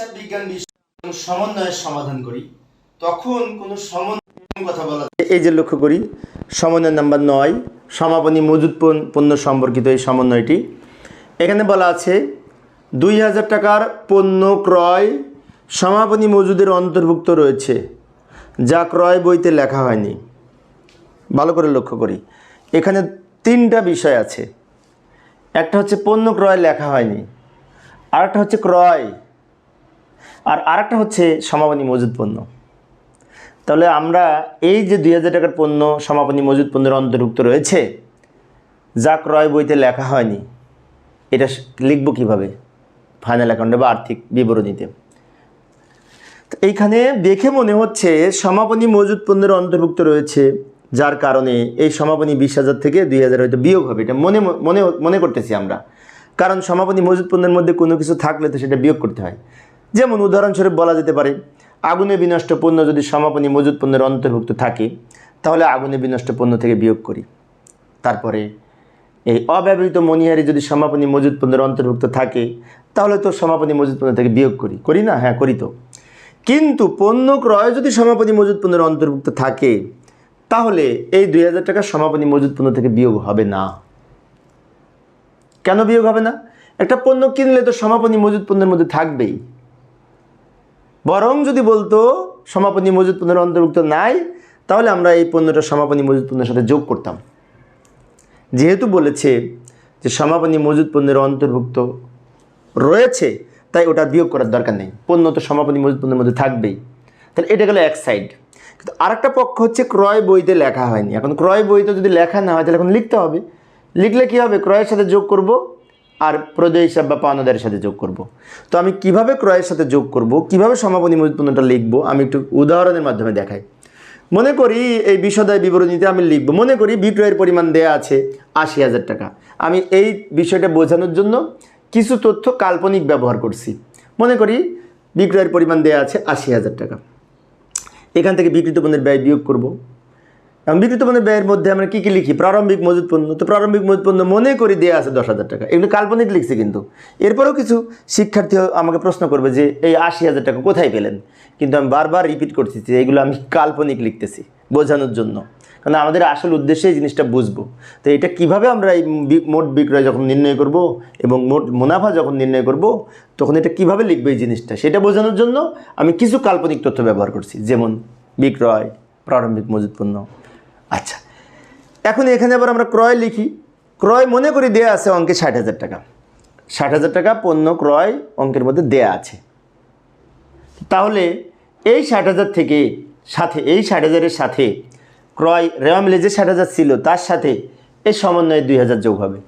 হিসাব বিজ্ঞান বিষয় সমন্বয়ের সমাধান করি, তখন কোনো সমন্বয় কথা বলা এই যে লক্ষ্য করি, সমন্বয় নাম্বার নয়, সমাপনী মজুদ পণ- পণ্য সম্পর্কিত এই সমন্বয়টি। এখানে বলা আছে, দুই হাজার টাকার পণ্য ক্রয় সমাপনী মজুদের অন্তর্ভুক্ত রয়েছে, যা ক্রয় বইতে লেখা হয়নি। ভালো করে লক্ষ্য করি, এখানে তিনটা বিষয় আছে। একটা হচ্ছে পণ্য ক্রয় লেখা হয়নি, আরেকটা হচ্ছে ক্রয় আর আরেকটা হচ্ছে সমাপনী মজুদ পণ্য। তাহলে আমরা এই যে দুই হাজার টাকার পণ্য, সমাপনী মজুদ পণ্যের অন্তর্ভুক্ত রয়েছে, যা ক্রয় বইতে লেখা হয়নি, এটা লিখব কীভাবে? ফাইনাল অ্যাকাউন্টে বা আর্থিক বিবরণীতে। এইখানে দেখে মনে হচ্ছে সমাপনী মজুদ পণ্যের অন্তর্ভুক্ত রয়েছে, যার কারণে এই সমাপনী বিশ হাজার থেকে দুই হাজার হয়তো বিয়োগ হবে, এটা মনে মনে মনে করতেছি আমরা। কারণ সমাপনী মজুদ পণ্যের মধ্যে কোনো কিছু থাকলে তো সেটা বিয়োগ করতে হয়। যেমন উদাহরণস্বরূপ বলা যেতে পারে, আগুনে বিনষ্ট পণ্য যদি সমাপনী মজুদ পণ্যের অন্তর্ভুক্ত থাকে, তাহলে আগুনে বিনষ্ট পণ্য থেকে বিয়োগ করি। তারপরে, এই অব্যবহৃত মনিহারি যদি সমাপনী মজুদ পণ্যের অন্তর্ভুক্ত থাকে, তাহলে তো সমাপনী মজুদ পণ্য থেকে বিয়োগ করি। করি না? হ্যাঁ করি তো। কিন্তু পণ্য ক্রয় যদি সমাপনী মজুদ পণ্যের অন্তর্ভুক্ত থাকে, তাহলে এই দুই হাজার টাকা সমাপনী মজুদ পণ্য থেকে বিয়োগ হবে না। কেন বিয়োগ হবে না? একটা পণ্য কিনলে তো সমাপনী মজুদ পণ্যের মধ্যে থাকবেই। বরং যদি বলতো, সমাপনী মজুদ পণ্যের অন্তর্ভুক্ত নাই, তাহলে আমরা এই পণ্যটা সমাপনী মজুদ পণ্যের সাথে যোগ করতাম। যেহেতু বলেছে যে সমাপনী মজুদ পণ্যের অন্তর্ভুক্ত রয়েছে, তাই ওটা বিয়োগ করার দরকার নেই। পণ্য তো সমাপনী মজুদ পণ্যের মধ্যে থাকবেই। তাহলে এটা গেলো এক সাইড কিন্তু আরেকটা পক্ষ হচ্ছে ক্রয় বইতে লেখা হয়নি। এখন ক্রয় বইতে যদি লেখা না হয়, তাহলে এখন লিখতে হবে। লিখলে কি হবে? ক্রয়ের সাথে যোগ করব। আর প্রদেয় হিসাব বা পাওনাদারের সাথে যোগ করব। তো আমি কীভাবে ক্রয়ের সাথে যোগ করব, কীভাবে সমাপনী পণ্যটা লিখব, আমি একটু উদাহরণের মাধ্যমে দেখাই। মনে করি এই বিশদায় বিবরণীতে আমি লিখব, মনে করি বিক্রয়ের পরিমাণ দেয়া আছে আশি হাজার টাকা। আমি এই বিষয়টা বোঝানোর জন্য কিছু তথ্য কাল্পনিক ব্যবহার করছি। মনে করি বিক্রয়ের পরিমাণ দেয়া আছে আশি হাজার টাকা। এখান থেকে বিকৃত পণ্যের ব্যয় বিয়োগ করব। বিকৃত পণ্যের ব্যয়ের মধ্যে আমরা কী কী লিখি? প্রারম্ভিক মজুদ পণ্য। তো প্রারম্ভিক মজুদ পণ্য মনে করি দেওয়া আছে দশ হাজার টাকা। এগুলো কাল্পনিক লিখছি কিন্তু। এরপরেও কিছু শিক্ষার্থী আমাকে প্রশ্ন করবে যে, এই আশি হাজার টাকা কোথায় পেলেন? কিন্তু আমি বারবার রিপিট করছি যে, এগুলো আমি কাল্পনিক লিখতেছি বোঝানোর জন্য। কারণ আমাদের আসল উদ্দেশ্যে এই জিনিসটা বুঝব। তো এটা কীভাবে আমরা এই মোট বিক্রয় যখন নির্ণয় করব এবং মোট মুনাফা যখন নির্ণয় করব, তখন এটা কীভাবে লিখবে এই জিনিসটা? সেটা বোঝানোর জন্য আমি কিছু কাল্পনিক তথ্য ব্যবহার করছি। যেমন বিক্রয়, প্রারম্ভিক মজুদ পণ্য। আচ্ছা এখন এখানে আবার আমরা ক্রয় লিখি। ক্রয় মনে করি দেয়া আছে অঙ্কে ষাট হাজার টাকা। ষাট হাজার টাকা পণ্য ক্রয় অঙ্কের মধ্যে দেয়া আছে। তাহলে এই ষাট হাজার থেকে সাথে, এই ষাট হাজারের সাথে ক্রয় রেওয়া মিলে যে ষাট হাজার ছিল, তার সাথে এই সমন্বয়ে দুই হাজার যোগ হবে।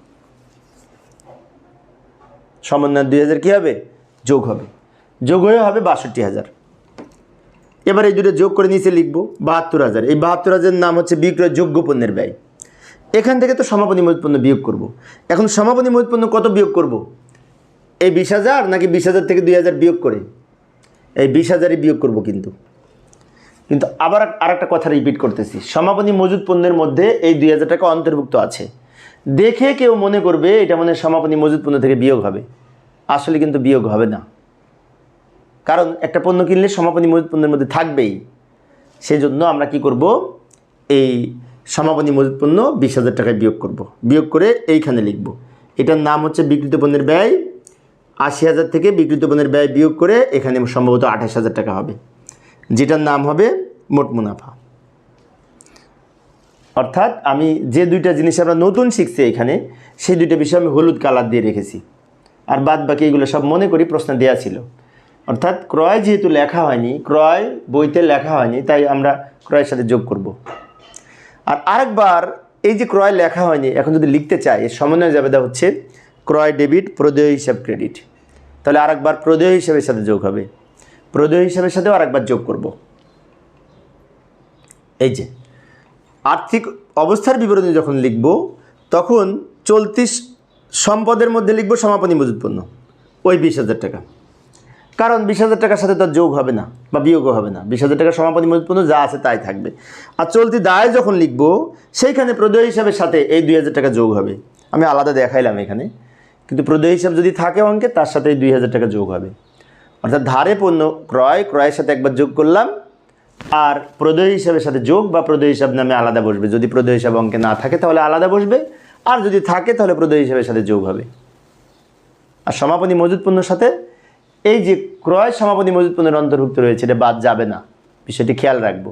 সমন্বয় দুই হাজার কী হবে? যোগ হবে। যোগ হয়ে হবে বাষট্টি হাজার। এবার এই দুটো যোগ করে নিচে লিখব বাহাত্তর হাজার। এই বাহাত্তর হাজারের নাম হচ্ছে বিক্রয় যোগ্য পণ্যের ব্যয়। এখান থেকে তো সমাপনী মজুত পণ্য বিয়োগ করব। এখন সমাপনী মজুত পণ্য কত বিয়োগ করব। এই বিশ হাজার নাকি বিশ হাজার থেকে দুই হাজার বিয়োগ করে? এই বিশ হাজারই বিয়োগ করব কিন্তু। কিন্তু আবার আরেকটা কথা রিপিট করতেছি। সমাপনী মজুদ পণ্যের মধ্যে এই দুই হাজার টাকা অন্তর্ভুক্ত আছে। দেখে কেউ মনে করবে এটা মনে সমাপনী মজুদ পণ্য থেকে বিয়োগ হবে। আসলে কিন্তু বিয়োগ হবে না। কারণ একটা পণ্য কিনলে সমাপনী মজুদ পণ্যের মধ্যে থাকবেই। সেই জন্য আমরা কি করব? এই সমাপনী মজুদ পণ্য বিশ হাজার টাকায় বিয়োগ করব। বিয়োগ করে এইখানে লিখব। এটার নাম হচ্ছে বিকৃত পণ্যের ব্যয়। আশি হাজার থেকে বিকৃত পণ্যের ব্যয় বিয়োগ করে এখানে সম্ভবত আঠাশ হাজার টাকা হবে। যেটার নাম হবে মোট মুনাফা। অর্থাৎ আমি যে দুইটা জিনিস আমরা নতুন শিখছি এখানে, সেই দুইটা বিষয় আমি হলুদ কালার দিয়ে রেখেছি। আর বাদ বাকি এগুলো সব মনে করি প্রশ্ন দেওয়া ছিল। অর্থাৎ ক্রয় যেহেতু লেখা হয়নি, ক্রয় বইতে লেখা হয়নি, তাই আমরা ক্রয়ের সাথে যোগ করব। আর আরেকবার এই যে ক্রয় লেখা হয়নি, এখন যদি লিখতে চাই, এর সমন্বয় জাবেদা হচ্ছে ক্রয় ডেবিট, প্রদেয় হিসাব ক্রেডিট। তাহলে আরেকবার প্রদেয় হিসাবের সাথে যোগ হবে। প্রদেয় হিসাবের সাথেও আরেকবার যোগ করব। এই যে, আর্থিক অবস্থার বিবরণী যখন লিখব, তখন চলতি সম্পদের মধ্যে লিখব সমাপনী পণ্য ওই বিশ হাজার টাকা। কারণ বিশ হাজার টাকার সাথে তার যোগ হবে না, বা বিয়োগও হবে না। বিশ হাজার টাকার সমাপতি মজুদ যা আছে তাই থাকবে। আর চলতি দায় যখন লিখব, সেইখানে প্রদেয় হিসাবের সাথে এই দুই হাজার টাকা যোগ হবে। আমি আলাদা দেখাইলাম এখানে। কিন্তু প্রদেয় হিসাব যদি থাকে অঙ্কে, তার সাথে এই দুই হাজার টাকা যোগ হবে। অর্থাৎ ধারে পণ্য ক্রয়, ক্রয়ের সাথে একবার যোগ করলাম, আর প্রদেয় হিসাবের সাথে যোগ বা প্রদেয় হিসাব নামে আলাদা বসবে। যদি প্রদেয় হিসাব অঙ্কে না থাকে, তাহলে আলাদা বসবে। আর যদি থাকে, তাহলে প্রদেয় হিসাবের সাথে যোগ হবে। আর সমাপনী মজুদ সাথে এই যে ক্রয় সমাপতি মজুদ পণ্যের অন্তর্ভুক্ত রয়েছে, এটা বাদ যাবে না। বিষয়টি খেয়াল রাখব।